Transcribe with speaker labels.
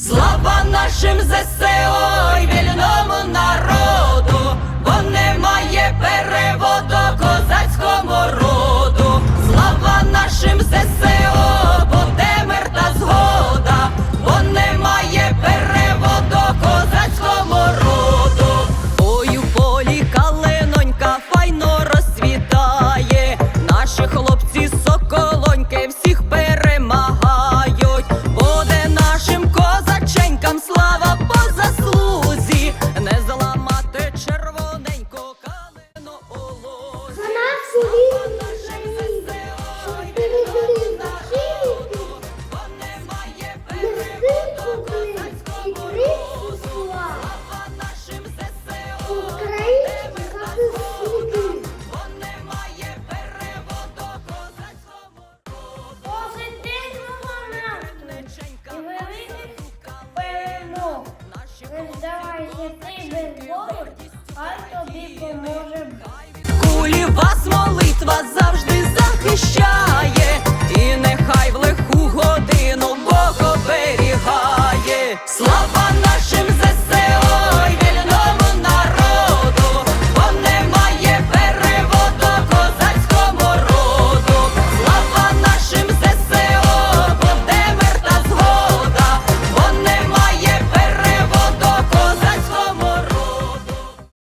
Speaker 1: Слава нашим ЗСО!
Speaker 2: Давай якщо ти без бою, хай тобі поможе